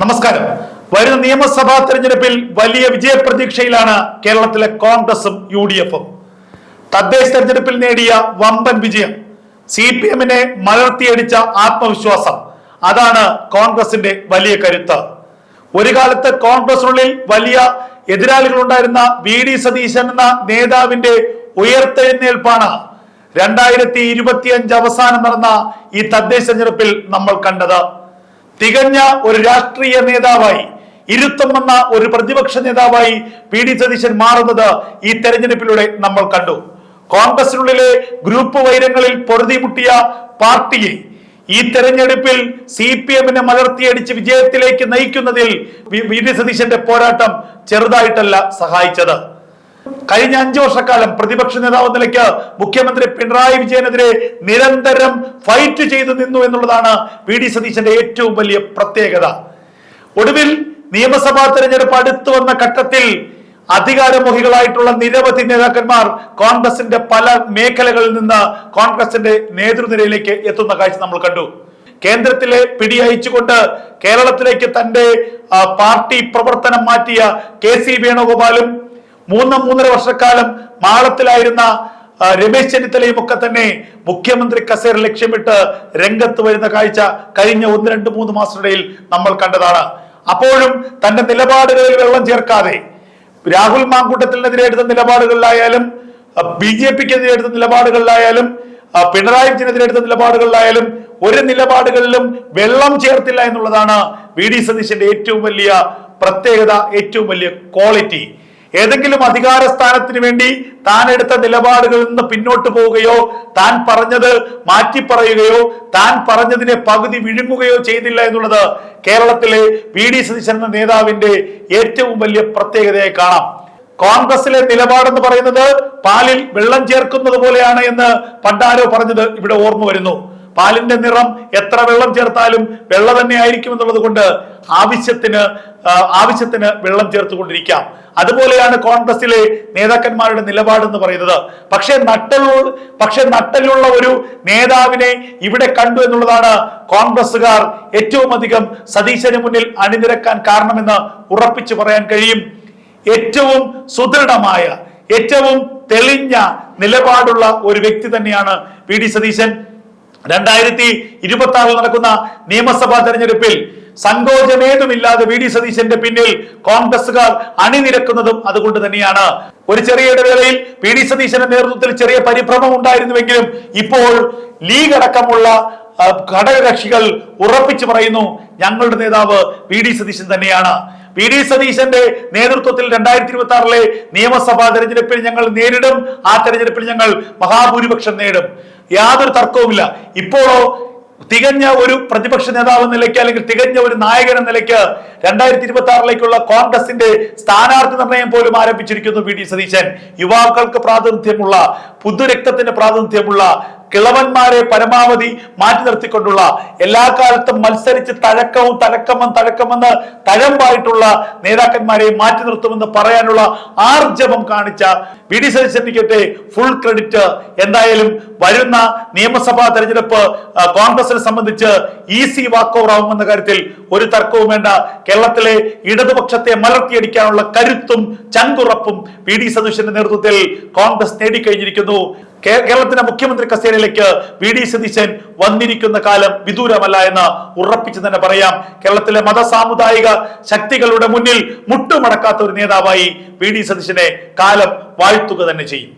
നമസ്കാരം. വരുന്ന നിയമസഭാ തെരഞ്ഞെടുപ്പിൽ വലിയ വിജയപ്രതീക്ഷയിലാണ് കേരളത്തിലെ കോൺഗ്രസും യു ഡി എഫും തദ്ദേശ തെരഞ്ഞെടുപ്പിൽ നേടിയ വമ്പൻ വിജയം സി പി എമ്മിനെ മലർത്തിയടിച്ച ആത്മവിശ്വാസം അതാണ് കോൺഗ്രസിന്റെ വലിയ കരുത്ത്. ഒരു കാലത്ത് കോൺഗ്രസിനുള്ളിൽ വലിയ എതിരാളികൾ ഉണ്ടായിരുന്ന വി ഡി സതീശൻ എന്ന നേതാവിന്റെ ഉയർത്തെഴുന്നേൽപ്പാണ് രണ്ടായിരത്തി ഇരുപത്തിയഞ്ച് അവസാനം നടന്ന ഈ തദ്ദേശ തെരഞ്ഞെടുപ്പിൽ നമ്മൾ കണ്ടത്. തികഞ്ഞ ഒരു രാഷ്ട്രീയ നേതാവായി ഇരുത്തം വന്ന ഒരു പ്രതിപക്ഷ നേതാവായി പി ഡി സതീശൻ മാറുന്നത് ഈ തെരഞ്ഞെടുപ്പിലൂടെ നമ്മൾ കണ്ടു കോൺഗ്രസിനുള്ളിലെ ഗ്രൂപ്പ് വൈരങ്ങളിൽ പൊറുതിമുട്ടിയ പാർട്ടിയെ ഈ തെരഞ്ഞെടുപ്പിൽ സി പി എമ്മിനെ മലർത്തിയടിച്ച് വിജയത്തിലേക്ക് നയിക്കുന്നതിൽ വി- ഡി സതീശന്റെ പോരാട്ടം ചെറുതായിട്ടല്ല സഹായിച്ചത് കഴിഞ്ഞ അഞ്ചു വർഷക്കാലം പ്രതിപക്ഷ നേതാവ് നിലയ്ക്ക് മുഖ്യമന്ത്രി പിണറായി വിജയനെതിരെ നിരന്തരം ഫൈറ്റ് ചെയ്തു നിന്നു എന്നുള്ളതാണ് വി ഡി സതീശന്റെ ഏറ്റവും വലിയ പ്രത്യേകത. ഒടുവിൽ നിയമസഭാ തെരഞ്ഞെടുപ്പ് അടുത്തു വന്ന ഘട്ടത്തിൽ അധികാരമോഹികളായിട്ടുള്ള നിരവധി നേതാക്കന്മാർ കോൺഗ്രസിന്റെ പല മേഖലകളിൽ നിന്ന് കോൺഗ്രസിന്റെ നേതൃനിരയിലേക്ക് എത്തുന്ന കാഴ്ച നമ്മൾ കണ്ടു. കേന്ദ്രത്തിലെ പിടി അയച്ചുകൊണ്ട് കേരളത്തിലേക്ക് തന്റെ പാർട്ടി പ്രവർത്തനം മാറ്റിയ കെ സി വേണുഗോപാലും മൂന്ന് മൂന്നര വർഷക്കാലം മാളത്തിലായിരുന്ന രമേശ് ചെന്നിത്തലയും ഒക്കെ തന്നെ മുഖ്യമന്ത്രി കസേര ലക്ഷ്യമിട്ട് രംഗത്ത് വരുന്ന കാഴ്ച കഴിഞ്ഞ ഒന്ന് രണ്ട് മൂന്ന് മാസത്തിനിടയിൽ നമ്മൾ കണ്ടതാണ്. അപ്പോഴും തന്റെ നിലപാടുകളിൽ വെള്ളം ചേർക്കാതെ രാഹുൽ മാങ്കൂട്ടത്തിനെതിരെ എടുത്ത നിലപാടുകളിലായാലും ബി ജെ പിക്കെതിരെ എടുത്ത നിലപാടുകളിലായാലും പിണറായി വിജയനെതിരെ എടുത്ത നിലപാടുകളിലായാലും ഒരു നിലപാടുകളിലും വെള്ളം ചേർത്തില്ല എന്നുള്ളതാണ് വി ഡി സതീശന്റെ ഏറ്റവും വലിയ പ്രത്യേകത ഏറ്റവും വലിയ ക്വാളിറ്റി. ഏതെങ്കിലും അധികാര സ്ഥാനത്തിന് വേണ്ടി താൻ എടുത്ത നിലപാടുകളിൽ നിന്ന് പിന്നോട്ട് പോവുകയോ താൻ പറഞ്ഞത് മാറ്റി പറയുകയോ താൻ പറഞ്ഞതിനെ പകുതി വിഴുങ്ങുകയോ ചെയ്തില്ല എന്നുള്ളത് കേരളത്തിലെ വി ഡി സതീശൻ എന്ന നേതാവിന്റെ ഏറ്റവും വലിയ പ്രത്യേകതയായി കാണാം. കോൺഗ്രസിലെ നിലപാടെന്ന് പറയുന്നത് പാലിൽ വെള്ളം ചേർക്കുന്നത് പോലെയാണ് എന്ന് പണ്ടാരോ പറഞ്ഞത് ഇവിടെ ഓർമ്മ വരുന്നു. പാലിന്റെ നിറം എത്ര വെള്ളം ചേർത്താലും വെള്ള തന്നെ ആയിരിക്കും എന്നുള്ളത് കൊണ്ട് ആവശ്യത്തിന് ആവശ്യത്തിന് വെള്ളം ചേർത്തുകൊണ്ടിരിക്കാം. അതുപോലെയാണ് കോൺഗ്രസിലെ നേതാക്കന്മാരുടെ നിലപാടെന്ന് പറയുന്നത്. പക്ഷേ നട്ടൽ പക്ഷെ നട്ടലുള്ള ഒരു നേതാവിനെ ഇവിടെ കണ്ടു എന്നുള്ളതാണ് കോൺഗ്രസുകാർ ഏറ്റവും അധികം സതീശന് മുന്നിൽ അണിനിരക്കാൻ കാരണമെന്ന് ഉറപ്പിച്ചു പറയാൻ കഴിയും. ഏറ്റവും സുദൃഢമായ ഏറ്റവും തെളിഞ്ഞ നിലപാടുള്ള ഒരു വ്യക്തി തന്നെയാണ് വി ഡി. സതീശൻ. രണ്ടായിരത്തി ഇരുപത്തി ആറിൽ നടക്കുന്ന നിയമസഭാ തെരഞ്ഞെടുപ്പിൽ സങ്കോചമേതുമില്ലാതെ വി ഡി സതീശന്റെ പിന്നിൽ കോൺഗ്രസുകാർ അണിനിരക്കുന്നതും അതുകൊണ്ട് തന്നെയാണ്. ഒരു ചെറിയ ഇടവേളയിൽ പി ഡി സതീശന്റെ നേതൃത്വത്തിൽ ചെറിയ പരിഭ്രമം ഉണ്ടായിരുന്നുവെങ്കിലും ഇപ്പോൾ ലീഗ് അടക്കമുള്ള ഘടകകക്ഷികൾ ഉറപ്പിച്ചു പറയുന്നു ഞങ്ങളുടെ നേതാവ് വി ഡി സതീശൻ തന്നെയാണ്. വി ഡി സതീശന്റെ നേതൃത്വത്തിൽ രണ്ടായിരത്തി ഇരുപത്തി ആറിലെ നിയമസഭാ തെരഞ്ഞെടുപ്പിൽ ഞങ്ങൾ നേരിടും ആ തെരഞ്ഞെടുപ്പിൽ ഞങ്ങൾ മഹാഭൂരിപക്ഷം നേടും. യാതൊരു തർക്കവുമില്ല. ഇപ്പോഴോ തികഞ്ഞ ഒരു പ്രതിപക്ഷ നേതാവ് നിലയ്ക്ക് അല്ലെങ്കിൽ തികഞ്ഞ ഒരു നായകൻ എന്ന നിലയ്ക്ക് രണ്ടായിരത്തി ഇരുപത്തി ആറിലേക്കുള്ള കോൺഗ്രസിന്റെ സ്ഥാനാർത്ഥി നിർണയം പോലും ആരംഭിച്ചിരിക്കുന്നു വി ഡി സതീശൻ. യുവാക്കൾക്ക് പ്രാതിനിധ്യമുള്ള പുതുരക്തത്തിന്റെ പ്രാതിനിധ്യമുള്ള കിളവന്മാരെ പരമാവധി മാറ്റി നിർത്തിക്കൊണ്ടുള്ള എല്ലാ കാലത്തും മത്സരിച്ച് തഴക്കവും തഴക്കമെന്ന് തഴക്കമെന്ന് തഴമ്പായിട്ടുള്ള നേതാക്കന്മാരെ മാറ്റി നിർത്തുമെന്ന് പറയാനുള്ള ആർജവം കാണിച്ച വി ഡി സതീശനിക്കട്ടെ ഫുൾ ക്രെഡിറ്റ് എന്തായാലും വരുന്ന നിയമസഭാ തെരഞ്ഞെടുപ്പ് കോൺഗ്രസിനെ സംബന്ധിച്ച് ഈസി വാക്ക് ഓവർ ആവുമെന്ന കാര്യത്തിൽ ഒരു തർക്കവും വേണ്ട. കേരളത്തിലെ ഇടതുപക്ഷത്തെ മലർത്തിയടിക്കാനുള്ള കരുത്തും ചങ്കുറപ്പും വി ഡി സതീശന്റെ നേതൃത്വത്തിൽ കോൺഗ്രസ് നേടിക്കഴിഞ്ഞിരിക്കുന്നു. കേരളത്തിന്റെ മുഖ്യമന്ത്രി കസേരയിലേക്ക് വി ഡി സതീശൻ വന്നിരിക്കുന്ന കാലം വിദൂരമല്ല എന്ന് ഉറപ്പിച്ചു തന്നെ പറയാം. കേരളത്തിലെ മത സാമുദായിക ശക്തികളുടെ മുന്നിൽ മുട്ടുമടക്കാത്ത ഒരു നേതാവായി വി ഡി സതീശനെ കാലം വാഴ്ത്തുക തന്നെ ചെയ്യും.